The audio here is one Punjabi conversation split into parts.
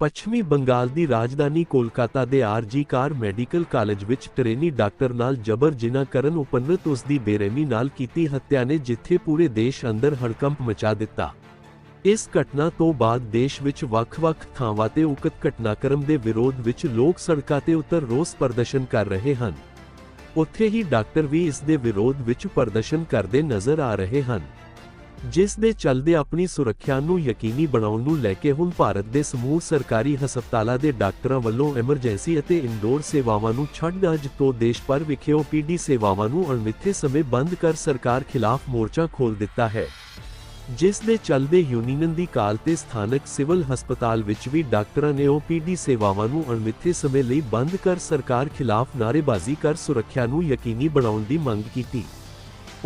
ਪੱਛਮੀ ਬੰਗਾਲ ਦੀ ਰਾਜਧਾਨੀ ਕੋਲਕਾਤਾ ਦੇ ਆਰਜੀ ਕਾਰ ਮੈਡੀਕਲ ਕਾਲਜ ਵਿੱਚ ਟ੍ਰੇਨੀ ਡਾਕਟਰ ਨਾਲ ਜਬਰ ਜਿਨਾ ਕਰਨ ਉਪਰੰਤ ਉਸ ਦੀ ਬੇਰਹਿਮੀ ਨਾਲ ਕੀਤੀ ਹੱਤਿਆ ਨੇ ਜਿੱਥੇ ਪੂਰੇ ਦੇਸ਼ ਅੰਦਰ ਹੜਕੰਪ ਮਚਾ ਦਿੱਤਾ। ਇਸ ਘਟਨਾ ਤੋਂ ਬਾਅਦ ਦੇਸ਼ ਵਿੱਚ ਵੱਖ-ਵੱਖ ਥਾਵਾਂ ਤੇ ਉਕਤ ਘਟਨਾਕ੍ਰਮ ਦੇ ਵਿਰੋਧ ਵਿੱਚ ਲੋਕ ਸੜਕਾਂ ਤੇ ਉਤਰ ਰੋਸ ਪ੍ਰਦਰਸ਼ਨ ਕਰ ਰਹੇ ਹਨ। ਉੱਥੇ ਹੀ ਡਾਕਟਰ ਵੀ ਇਸ ਦੇ ਵਿਰੋਧ ਵਿੱਚ ਪ੍ਰਦਰਸ਼ਨ ਕਰਦੇ ਨਜ਼ਰ ਆ ਰਹੇ ਹਨ। ਜਿਸ ਦੇ ਚੱਲਦੇ ਆਪਣੀ ਸੁਰੱਖਿਆ ਨੂੰ ਯਕੀਨੀ ਬਣਾਉਣ ਨੂੰ ਲੈ ਕੇ ਹੁਣ ਭਾਰਤ ਦੇ ਸਮੂਹ ਸਰਕਾਰੀ ਹਸਪਤਾਲਾਂ ਦੇ ਡਾਕਟਰਾਂ ਵੱਲੋਂ ਐਮਰਜੈਂਸੀ ਅਤੇ ਇੰਡੋਰ ਸੇਵਾਵਾਂ ਨੂੰ ਛੱਡ ਅੱਜ ਤੋਂ ਦੇਸ਼ ਭਰ ਵਿਖੇ ਓਪੀਡੀ ਸੇਵਾਵਾਂ ਨੂੰ ਅਣਮਿੱਥੇ ਸਮੇਂ ਬੰਦ ਕਰ ਸਰਕਾਰ ਖਿਲਾਫ ਮੋਰਚਾ ਖੋਲ ਦਿੱਤਾ ਹੈ। ਜਿਸ ਦੇ ਚੱਲਦੇ ਯੂਨੀਅਨ ਦੀ ਕਾਲ ਤੇ ਸਥਾਨਕ ਸਿਵਲ ਹਸਪਤਾਲ ਵਿੱਚ ਵੀ ਡਾਕਟਰਾਂ ਨੇ ਓਪੀਡੀ ਸੇਵਾਵਾਂ ਨੂੰ ਅਣਮਿੱਥੇ ਸਮੇਂ ਲਈ ਬੰਦ ਕਰ ਸਰਕਾਰ ਖਿਲਾਫ ਨਾਅਰੇਬਾਜ਼ੀ ਕਰ ਸੁਰੱਖਿਆ ਨੂੰ ਯਕੀਨੀ ਬਣਾਉਣ ਦੀ ਮੰਗ ਕੀਤੀ।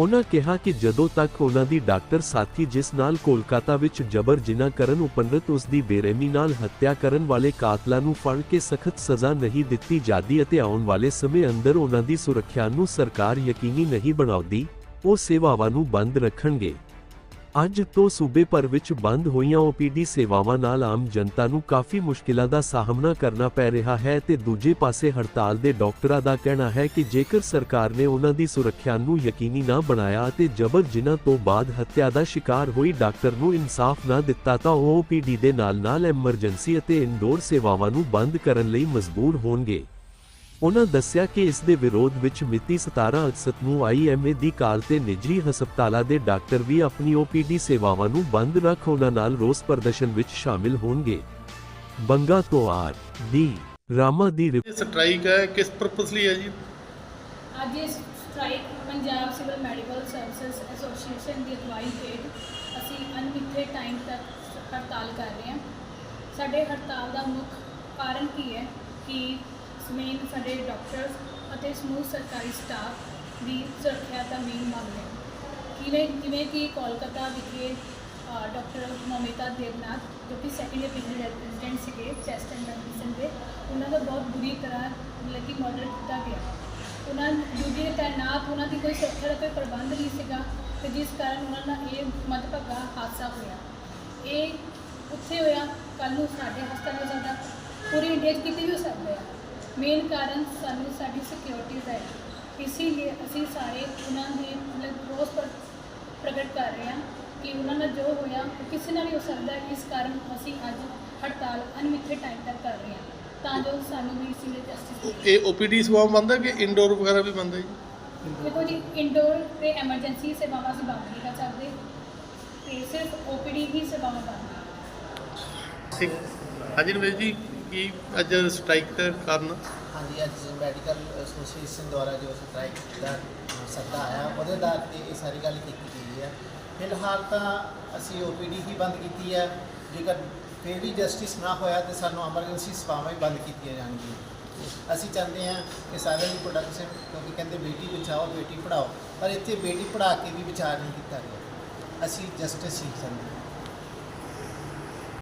ਉਹਨਾਂ ਕਿਹਾ ਕਿ ਜਦੋਂ ਤੱਕ ਉਹਨਾਂ ਦੀ ਡਾਕਟਰ ਸਾਥੀ ਜਿਸ ਨਾਲ ਕੋਲਕਾਤਾ ਵਿੱਚ ਜਬਰ ਜਿਨਾ ਕਰਨ ਉਪਰੰਤ ਉਸ ਦੀ ਬੇਰਹਿਮੀ ਨਾਲ ਹੱਤਿਆ ਕਰਨ ਵਾਲੇ ਕਾਤਲਾਂ ਨੂੰ ਫੜ ਕੇ ਸਖਤ ਸਜ਼ਾ ਨਹੀਂ ਦਿੱਤੀ ਜਾਂਦੀ ਅਤੇ ਆਉਣ ਵਾਲੇ ਸਮੇਂ ਅੰਦਰ ਉਹਨਾਂ ਦੀ ਸੁਰੱਖਿਆ ਨੂੰ ਸਰਕਾਰ ਯਕੀਨੀ ਨਹੀਂ ਬਣਾਉਂਦੀ, ਉਹ ਸੇਵਾਵਾਂ ਨੂੰ ਬੰਦ ਰੱਖਣਗੇ। ਅੱਜ ਤੋਂ ਸੂਬੇ ਭਰ ਵਿੱਚ ਬੰਦ ਹੋਈਆਂ ਓਪੀਡੀ ਸੇਵਾਵਾਂ ਨਾਲ ਆਮ ਜਨਤਾ ਨੂੰ ਕਾਫੀ ਮੁਸ਼ਕਿਲਾਂ ਦਾ ਸਾਹਮਣਾ ਕਰਨਾ ਪੈ ਰਿਹਾ ਹੈ ਤੇ ਦੂਜੇ ਪਾਸੇ ਹੜਤਾਲ ਦੇ ਡਾਕਟਰਾਂ ਦਾ ਕਹਿਣਾ ਹੈ ਕਿ ਜੇਕਰ ਸਰਕਾਰ ਨੇ ਉਹਨਾਂ ਦੀ ਸੁਰੱਖਿਆ ਨੂੰ ਯਕੀਨੀ ਨਾ ਬਣਾਇਆ ਅਤੇ ਜਬਰ ਜਿਨ੍ਹਾਂ ਤੋਂ ਬਾਅਦ ਹੱਤਿਆ ਦਾ ਸ਼ਿਕਾਰ ਹੋਈ ਡਾਕਟਰ ਨੂੰ ਇਨਸਾਫ ਨਾ ਦਿੱਤਾ ਤਾਂ ਉਹ ਓਪੀਡੀ ਦੇ ਨਾਲ-ਨਾਲ ਐਮਰਜੈਂਸੀ ਅਤੇ ਇਨਡੋਰ ਸੇਵਾਵਾਂ ਨੂੰ ਬੰਦ ਕਰਨ ਲਈ ਮਜਬੂਰ ਹੋਣਗੇ। ਉਹਨਾਂ ਦੱਸਿਆ ਕਿ ਇਸ ਦੇ ਵਿਰੋਧ ਵਿੱਚ ਮਿਤੀ 17 ਅਗਸਤ ਨੂੰ ਆਈਐਮਏ ਦੀ ਕਾਲ ਤੇ ਨਿੱਜੀ ਹਸਪਤਾਲਾਂ ਦੇ ਡਾਕਟਰ ਵੀ ਆਪਣੀ ਓਪੀਡੀ ਸੇਵਾਵਾਂ ਨੂੰ ਬੰਦ ਰੱਖ ਉਹਨਾਂ ਨਾਲ ਰੋਸ ਪ੍ਰਦਰਸ਼ਨ ਵਿੱਚ ਸ਼ਾਮਿਲ ਹੋਣਗੇ। ਬੰਗਾ ਤੋਂ ਆਰ ਦੀ ਰਾਮਾ ਦੀ ਸਟ੍ਰਾਈਕ ਹੈ ਕਿਸ ਪਰਪਸ ਲਈ ਹੈ ਜੀ? ਅੱਜ ਇਸ strike Punjab civil medical services association ਦੀ ਅਗਵਾਈ ਹੇਠ ਅਸੀਂ ਅਣਮਿੱਥੇ ਟਾਈਮ ਤੱਕ ਹੜਤਾਲ ਕਰ ਰਹੇ ਹਾਂ। ਸਾਡੇ ਹੜਤਾਲ ਦਾ ਮੁੱਖ ਕਾਰਨ ਕੀ ਹੈ ਕਿ ਮੇਨ ਸਾਡੇ ਡਾਕਟਰਸ ਅਤੇ ਸਮੂਹ ਸਰਕਾਰੀ ਸਟਾਫ ਦੀ ਸੁਰੱਖਿਆ ਦਾ ਮੇਨ ਮੰਗ ਹੈ। ਕਿਵੇਂ ਜਿਵੇਂ ਕਿ ਕੋਲਕਾਤਾ ਵਿਖੇ ਅ, ਡਾਕਟਰ ਮਮਿਤਾ ਦੇਵਨਾਥ ਜੋ ਕਿ ਸੈਕੰਡ ਇਅਰ ਪਿਛਲੇ ਰੈਜ਼ੀਡੈਂਟ ਸੀਗੇ ਚੈਸਟ ਐਂਡ ਮੈਡੀਸਨ ਦੇ ਉਹਨਾਂ ਦਾ ਬਹੁਤ ਬੁਰੀ ਤਰ੍ਹਾਂ ਮਤਲਬ ਕਿ ਮਰਡਰ ਕੀਤਾ ਗਿਆ। ਉਹਨਾਂ ਡਿਊਟੀ ਤੇ ਤਾਇਨਾਤ ਉਹਨਾਂ ਦੀ ਕੋਈ ਸੁਰੱਖਿਆ ਦਾ ਕੋਈ ਪ੍ਰਬੰਧ ਨਹੀਂ ਸੀਗਾ ਤੇ ਜਿਸ ਕਾਰਨ ਉਹਨਾਂ ਨਾਲ ਇਹ ਮਦਭਗਾ ਹਾਦਸਾ ਹੋਇਆ। ਇਹ ਉੱਥੇ ਹੋਇਆ ਕੱਲ ਨੂੰ ਸਾਡੇ ਹਸਪਤਾਲ ਹੋ ਸਕਦਾ ਪੂਰੀ ਇੰਡੀਆ 'ਚ ਕਿਤੇ ਵੀ ਹੋ ਸਕਦਾ ਹੈ। ਮੇਨ ਕਾਰਨ ਸਾਨੂੰ ਸਾਡੀ ਸਿਕਿਉਰਿਟੀ ਦਾ ਹੈ। ਇਸੇ ਲਈ ਅਸੀਂ ਸਾਰੇ ਉਹਨਾਂ ਦੇ ਮਤਲਬ ਰੋਸ ਪਰ ਪ੍ਰਗਟ ਕਰ ਰਹੇ ਹਾਂ ਕਿ ਉਹਨਾਂ ਨਾਲ ਜੋ ਹੋਇਆ ਉਹ ਕਿਸੇ ਨਾਲ ਵੀ ਹੋ ਸਕਦਾ ਹੈ। ਇਸ ਕਾਰਨ ਅਸੀਂ ਅੱਜ ਹੜਤਾਲ ਅਨਮਿੱਥੇ ਟਾਈਮ ਤੱਕ ਕਰ ਰਹੇ ਹਾਂ। ਤਾਂ ਜੋ ਸਾਨੂੰ ਵੀ ਇਸੇ ਲਈ ਜਸਟਿਸ ਮਿਲੇ। ਇਹ ਓਪੀਡੀ ਸੇਵਾ ਬੰਦ ਹੈ ਕਿ ਇੰਡੋਰ ਵਗੈਰਾ ਵੀ ਬੰਦ ਹੈ ਜੀ? ਦੇਖੋ ਜੀ ਇੰਡੋਰ ਤੇ ਐਮਰਜੈਂਸੀ ਸੇਵਾਵਾਂ ਅਸੀਂ ਬੰਦ ਨਹੀਂ ਕਰ ਸਕਦੇ। ਤੇ ਸਿਰਫ ਓਪੀਡੀ ਹੀ ਸੇਵਾਵਾਂ ਬੰਦ ਠੀਕ। ਹਾਂਜੀ ਨਵੇਸ਼ ਜੀ। ਕੀ ਅੱਜ ਸਟ੍ਰਾਈਕ ਦਾ ਕਾਰਨ? ਹਾਂਜੀ, ਅੱਜ ਮੈਡੀਕਲ ਐਸੋਸੀਏਸ਼ਨ ਦੁਆਰਾ ਜੋ ਸਟ੍ਰਾਈਕ ਦਾ ਸੱਦਾ ਆਇਆ, ਉਹਦੇ ਆਧਾਰ ਤੇ ਇਹ ਸਾਰੀ ਗੱਲ ਕੀਤੀ ਗਈ ਹੈ। ਫਿਲਹਾਲ ਤਾਂ ਅਸੀਂ ਓਪੀਡੀ ਹੀ ਬੰਦ ਕੀਤੀ ਹੈ। ਜੇਕਰ ਫਿਰ ਵੀ ਜਸਟਿਸ ਨਾ ਹੋਇਆ ਤੇ ਸਾਨੂੰ ਐਮਰਜੈਂਸੀ ਸੇਵਾਵਾਂ ਹੀ ਬੰਦ ਕੀਤੀਆਂ ਜਾਣਗੀਆਂ। ਅਸੀਂ ਚਾਹੁੰਦੇ ਹਾਂ ਕਿ ਸਾਰਿਆਂ ਦੀ ਪ੍ਰੋਡਕਸ਼ਨ ਕਿਉਂਕਿ ਕਹਿੰਦੇ ਬੇਟੀ ਬਚਾਓ, ਬੇਟੀ ਪੜਾਓ ਪਰ ਇੱਥੇ ਬੇਟੀ ਪੜ੍ਹਾ ਕੇ ਵੀ ਵਿਚਾਰ ਨਹੀਂ ਕੀਤਾ ਗਿਆ। ਅਸੀਂ ਜਸਟਿਸ ਹੀ ਚਾਹੁੰਦੇ ਹਾਂ।